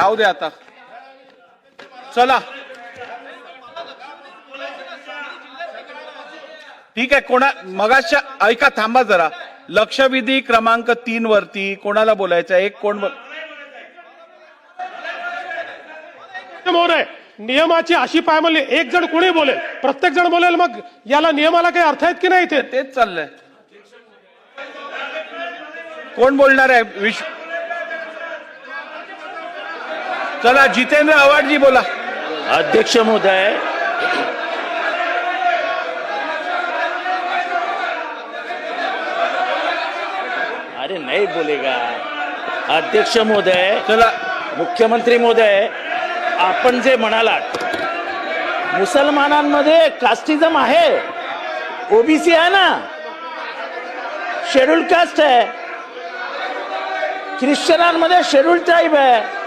राहू दे आता. चला. ठीक आहे कोणा मगाच्या ऐका थांबा जरा. लक्षवेधी क्रमांक तीन वरती कोणाला बोलायचं? एक कोण बोल महोदय नियमाची अशी पायमल्ली एक जण कोणी बोलेल? प्रत्येक जण बोलेल मग याला नियमाला काही अर्थ आहेत की नाही इथे? तेच चाललंय. कोण बोलणार आहे? विश्व चला जितेंद्र आव्हाडजी बोला. अध्यक्ष महोदय अरे नहीं बोलेगा. अध्यक्ष महोदय चला. मुख्यमंत्री महोदय आपण जे म्हणालात मुसलमानांमध्ये कास्टिझम आहे ओबीसी आहे ना? शेड्यूल कास्ट आहे. ख्रिश्चनांमध्ये शेड्यूल ट्राईब आहे.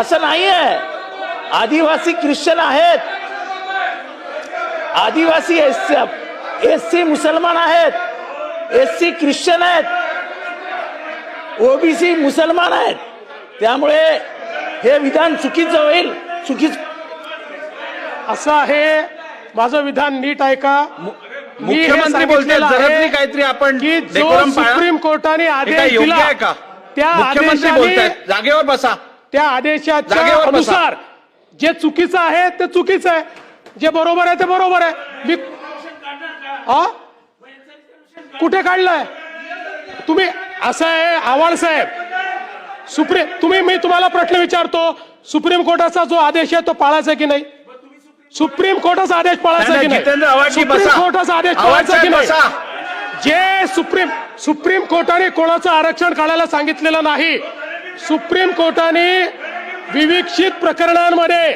असं नाही आहे आदिवासी ख्रिश्चन आहेत. आदिवासी एस एस सी मुसलमान आहेत. एस सी ख्रिश्चन आहेत. ओबीसी मुसलमान आहेत. त्यामुळे हे विधान चुकीचं होईल. चुकीच असं आहे. माझं विधान नीट ऐका मी हे मुख्यमंत्री आहे तरी काहीतरी आपण की जो. सुप्रीम कोर्टाने आदेश दिला आहे का? त्या मुख्यमंत्री आदेशाने बोलतायत. जागेवर बसा. त्या आदेशाच्या. अनुसार जे चुकीचं आहे ते चुकीचं आहे. जे बरोबर आहे ते बरोबर आहे. मी हा कुठे काढलंय? तुम्ही असं आहे आव्हाड साहेब. सुप्रीम तुम्ही मी तुम्हाला प्रश्न विचारतो सुप्रीम कोर्टाचा जो आदेश आहे तो पाळायचा की नाही? सुप्रीम कोर्टाचा आदेश पाळायचा की नाही, सुप्रीम. कोर्टाचा आदेश पाळायचा की नाही. जे सुप्रीम सुप्रीम कोर्टाने कोणाचं आरक्षण काढायला सांगितलेलं नाही सुप्रीम कोर्टाने विविक्षित प्रकरणांमध्ये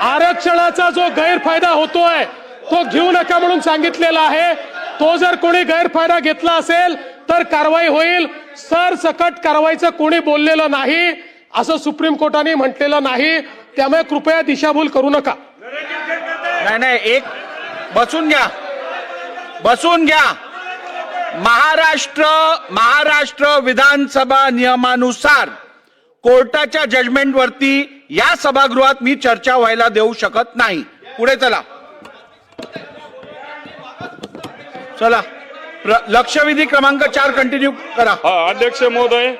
आरक्षणाचा जो गैरफायदा होतोय तो घेऊ नका म्हणून सांगितलेला आहे. तो जर कोणी गैरफायदा घेतला असेल तर कारवाई होईल. सर सकट कारवाईचं कोणी बोललेलं नाही असं सुप्रीम कोर्टाने म्हटलेलं नाही. त्यामुळे कृपया दिशाभूल करू नका. नाही नाही एक बसून घ्या. बसून घ्या. महाराष्ट्र महाराष्ट्र विधानसभा नियमानुसार कोर्टाच्या जजमेंटवरती या सभागृहात मी चर्चा व्हायला देऊ शकत नाही. पुढे चला. चला. प्र- लक्षवेधी क्रमांक चार कंटिन्यू करा. अध्यक्ष महोदय.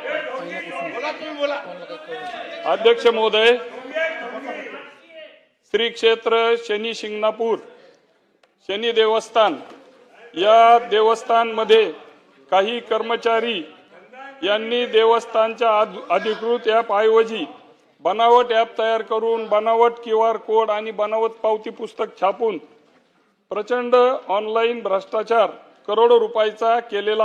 अध्यक्ष महोदय. श्री क्षेत्र शनी शिंगणापूर शनी देवस्थान. या देवस्थानमध्ये काही कर्मचारी यांनी देवस्थानच्या आद- अधिकृत ॲप ऐवजी बनावट ॲप तयार करून बनावट क्यू आर कोड आणि बनावट पावती पुस्तक छापून प्रचंड ऑनलाईन भ्रष्टाचार करोडो रुपयाचा केलेला